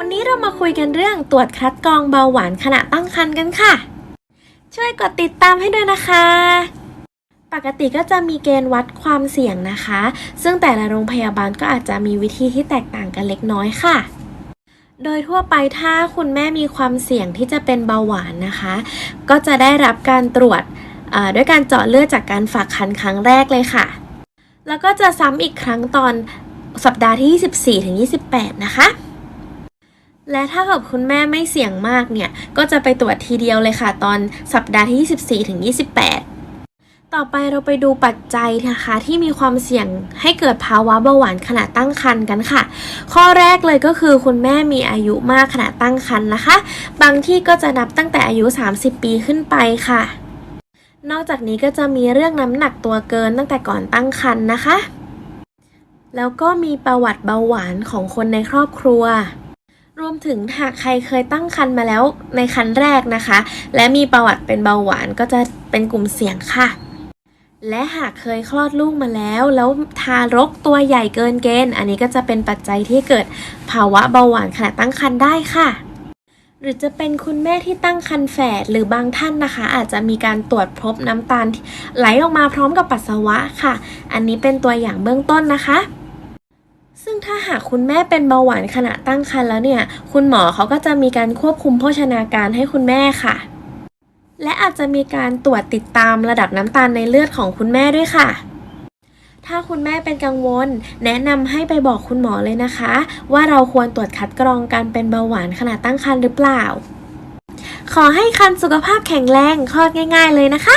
วันนี้เรามาคุยกันเรื่องตรวจคัดกรองเบาหวานขณะตั้งครรภ์กันค่ะ ช่วยกดติดตามให้ด้วยนะคะ ปกติก็จะมีเกณฑ์วัดความเสี่ยงนะคะ ซึ่งแต่ละโรงพยาบาลก็อาจจะมีวิธีที่แตกต่างกันเล็กน้อยค่ะ โดยทั่วไปถ้าคุณแม่มีความเสี่ยงที่จะเป็นเบาหวานนะคะ ก็จะได้รับการตรวจด้วยการเจาะเลือดจากการฝากครรภ์ครั้งแรกเลยค่ะ แล้วก็จะซ้ำอีกครั้งตอนสัปดาห์ที่ 24ถึง28 นะคะ และถ้าเกิดคุณแม่ไม่เสี่ยงมากเนี่ย ก็จะไปตรวจทีเดียวเลยค่ะ ตอนสัปดาห์ที่ 24ถึง28 ต่อไปเราไปดูปัจจัยนะคะ ที่มีความเสี่ยงให้เกิดภาวะเบาหวานขณะตั้งครรภ์กันค่ะ ข้อแรกเลยก็คือคุณแม่มีอายุมากขณะตั้งครรภ์นะคะ บางที่ก็จะนับตั้งแต่อายุ 30 ปีขึ้นไปค่ะ นอกจากนี้ก็จะมีเรื่องน้ำหนักตัวเกินตั้งแต่ก่อนตั้งครรภ์นะคะ แล้วก็มีประวัติเบาหวานของคนในครอบครัว รวมถึงหากใครเคยตั้งครรภ์มาแล้วในครรภ์แรกนะคะ และมีประวัติเป็นเบาหวานก็จะเป็นกลุ่มเสี่ยงค่ะ และหากเคยคลอดลูกมาแล้ว แล้วทารกตัวใหญ่เกินเกณฑ์ อันนี้ก็จะเป็นปัจจัยที่เกิดภาวะเบาหวานขณะตั้งครรภ์ได้ค่ะ หรือจะเป็นคุณแม่ที่ตั้งครรภ์แฝดหรือบางท่านนะคะ อาจจะมีการตรวจพบน้ำตาลไหลออกมาพร้อมกับปัสสาวะค่ะ อันนี้เป็นตัวอย่างเบื้องต้นนะคะ ซึ่งถ้าหากคุณแม่เป็นเบาหวานขณะตั้งครรภ์แล้วเนี่ย คุณหมอเขาก็จะมีการควบคุมโภชนาการให้คุณแม่ค่ะ และอาจจะมีการตรวจติดตามระดับน้ำตาลในเลือดของคุณแม่ด้วยค่ะ ถ้าคุณแม่เป็นกังวล แนะนำให้ไปบอกคุณหมอเลยนะคะ ว่าเราควรตรวจคัดกรองการเป็นเบาหวานขณะตั้งครรภ์หรือเปล่า ขอให้คันสุขภาพแข็งแรงคลอดง่าย ๆ เลยนะคะ